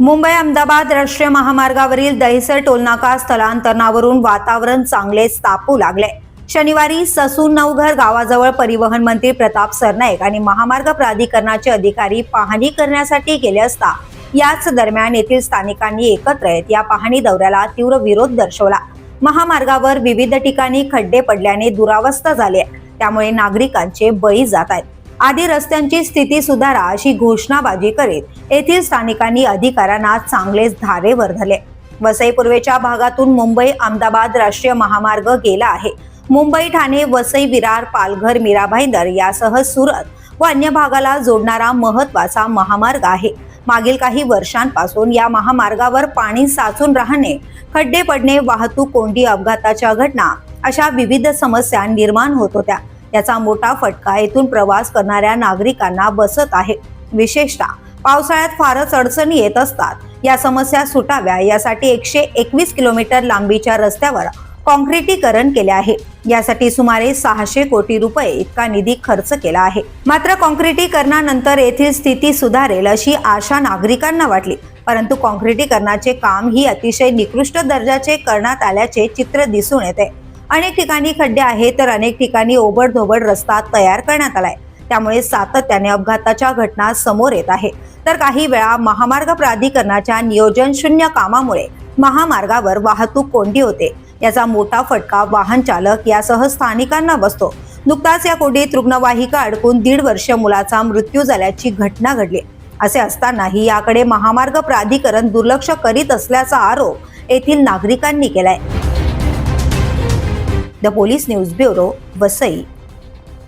मुंबई अहमदाबाद राष्ट्रीय महामार्गावरील दहिसर टोलनाका स्थलांतरणावरून वातावरण चांगलेच तापू लागले. शनिवारी ससून नवघर गावाजवळ परिवहन मंत्री प्रताप सरनाईक आणि महामार्ग प्राधिकरणाचे अधिकारी पाहणी करण्यासाठी गेले असता याच दरम्यान येथील स्थानिकांनी एकत्र येत या पाहणी दौऱ्याला तीव्र विरोध दर्शवला. महामार्गावर विविध ठिकाणी खड्डे पडल्याने दुरावस्था झाली आहे. त्यामुळे नागरिकांचे बळी जात आहेत. आधी रस्त्यांची स्थिती सुधारा अशी घोषणाबाजी करीत येथील स्थानिकांनी अधिकाऱ्यांना चांगलेच धारेवर धरले वसई पूर्वेच्या भागातून मुंबई अहमदाबाद राष्ट्रीय महामार्ग गेला आहे. मुंबई ठाणे वसई विरार पालघर मीरा भाईंदर यासह सुरत व अन्य भागाला जोडणारा महत्त्वाचा महामार्ग आहे. मागील काही वर्षांपासून या महामार्गावर पाणी साचून राहणे खड्डे पडणे वाहतूक कोंडी अपघाताच्या घटना अशा विविध समस्या निर्माण होत होत्या. याचा मोठा फटका येथून प्रवास करणाऱ्या नागरिकांना बसत आहे. विशेषतः पावसाळ्यात फारच अडचणी येत असतात. या समस्या सुटाव्या यासाठी एकशे एकवीस किलोमीटर लांबीच्या रस्त्यावर कॉन्क्रिटीकरण केले आहे. यासाठी सुमारे सहाशे कोटी रुपये इतका निधी खर्च केला आहे. मात्र कॉन्क्रिटीकरणानंतर येथील स्थिती सुधारेल अशी आशा नागरिकांना वाटली. परंतु कॉन्क्रिटीकरणाचे काम ही अतिशय निकृष्ट दर्जाचे करण्यात आल्याचे चित्र दिसून येते. अनेक ठिकाणी खड्डे आहेत तर अनेक ठिकाणी ओबडधोबड रस्ता तयार करण्यात आलाय. त्यामुळे सातत्याने अपघाताच्या घटना समोर येत आहे. तर काही वेळा महामार्ग प्राधिकरणाच्या नियोजन शून्य कामामुळे महामार्गावर वाहतूक कोंडी होते. याचा मोठा फटका वाहन चालक यासह स्थानिकांना बसतो. नुकताच या कोंडीत रुग्णवाहिका अडकून दीड वर्ष मुलाचा मृत्यू झाल्याची घटना घडली. असे असतानाही याकडे महामार्ग प्राधिकरण दुर्लक्ष करीत असल्याचा आरोप येथील नागरिकांनी केलाय. The police news bureau Vasai.